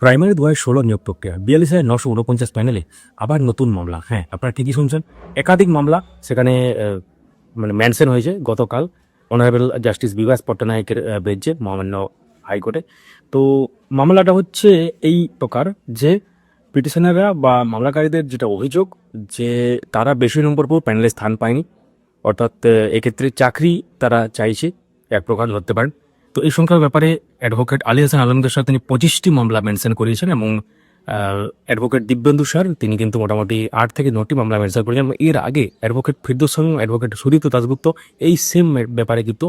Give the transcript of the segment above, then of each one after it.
Primary দু হাজার ষোলো নিয়োগ প্রক্রিয়া, বিয়াল্লিশ হাজার নশো উনপঞ্চাশ প্যানেলে আবার নতুন মামলা। হ্যাঁ আপনারা ঠিকই শুনছেন। একাধিক মামলা, সেখানে মানে মেনশন হয়েছে গতকাল অনারেবল জাস্টিস বিভাস পট্টনায়কের বেঞ্চে, মহামান্য হাইকোর্টে। তো মামলাটা হচ্ছে এই প্রকার যে পিটিশনাররা বা মামলাকারীদের যেটা অভিযোগ যে তারা বেশি নম্বর পর প্যানেলে স্থান পায়নি, অর্থাৎ এক্ষেত্রে চাকরি তারা চাইছে, এক প্রকার ধরতে পারেন। তো এই সংখ্যার ব্যাপারে অ্যাডভোকেট আলী হাসান আলমদের সাথে তিনি পঁচিশটি মামলা মেনশন করিয়েছেন এবং অ্যাডভোকেট দিব্যেন্দু স্যার তিনি কিন্তু মোটামুটি আট থেকে নটি মামলা মেনশন করেছেন এবং এর আগে অ্যাডভোকেট ফিরদোস এবং অ্যাডভোকেট সুদীপ্ত দাসগুপ্ত এই সেম ব্যাপারে কিন্তু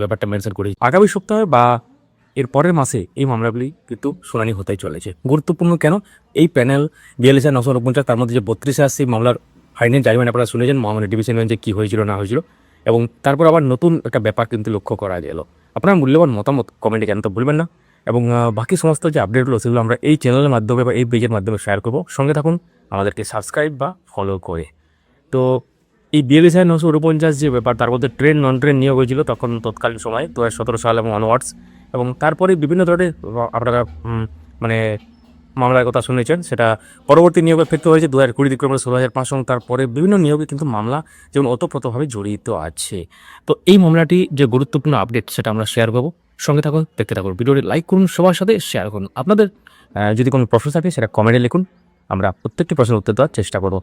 ব্যাপারটা মেনশন করেছে আগামী সপ্তাহে বা এর পরের মাসে এই মামলাগুলি কিন্তু শুনানি হতেই চলেছে। গুরুত্বপূর্ণ কেন? এই প্যানেল বিয়াল্লিশ হাজার নশো উনপঞ্চাশ, তার মধ্যে যে বত্রিশে আসছে মামলার ফাইনাল জাজমেন্ট আপনারা শুনেছেন, মহামান্য ডিভিশন বেঞ্চে কী হয়েছিল না হয়েছিল এবং তারপর আবার নতুন একটা ব্যাপার কিন্তু লক্ষ্য করা গেল। আপনার মূল্যবান মতামত কমেন্টে জানতে ভুলবেন না এবং বাকি সমস্ত যে আপডেটগুলো সেগুলো আমরা এই চ্যানেলের মাধ্যমে বা এই পেজের মাধ্যমে শেয়ার করব। সঙ্গে থাকুন, আমাদেরকে সাবস্ক্রাইব বা ফলো করে। তো, এই বিয়াল্লিশ হাজার নশো উনপঞ্চাশ যে ব্যাপার, তার মধ্যে ট্রেন নন ট্রেন নিয়োগ হয়েছিল তখন তৎকালীন সময়, দু হাজার সতেরো সাল এবং অনওয়ার্ডস এবং তারপরে বিভিন্ন ধরনের আপনারা মানে মামলার কথা শুনেছেন, সেটা পরবর্তী নিয়োগের ক্ষেত্রে হয়েছে দু হাজার কুড়ি দিকে ষোলো হাজার পাঁচশো তারপরে বিভিন্ন নিয়োগে কিন্তু মামলা যেমন ওতপ্রোতভাবে জড়িত আছে। তো এই মামলাটি যে গুরুত্বপূর্ণ আপডেট সেটা আমরা শেয়ার করব। সঙ্গে থাকুন, দেখতে থাকুন, ভিডিওটি লাইক করুন, সবার সাথে শেয়ার করুন। আপনাদের যদি কোনো প্রশ্ন থাকে, সেটা কমেন্টে লিখুন। আমরা প্রত্যেকটি প্রশ্নের উত্তর দেওয়ার চেষ্টা করব।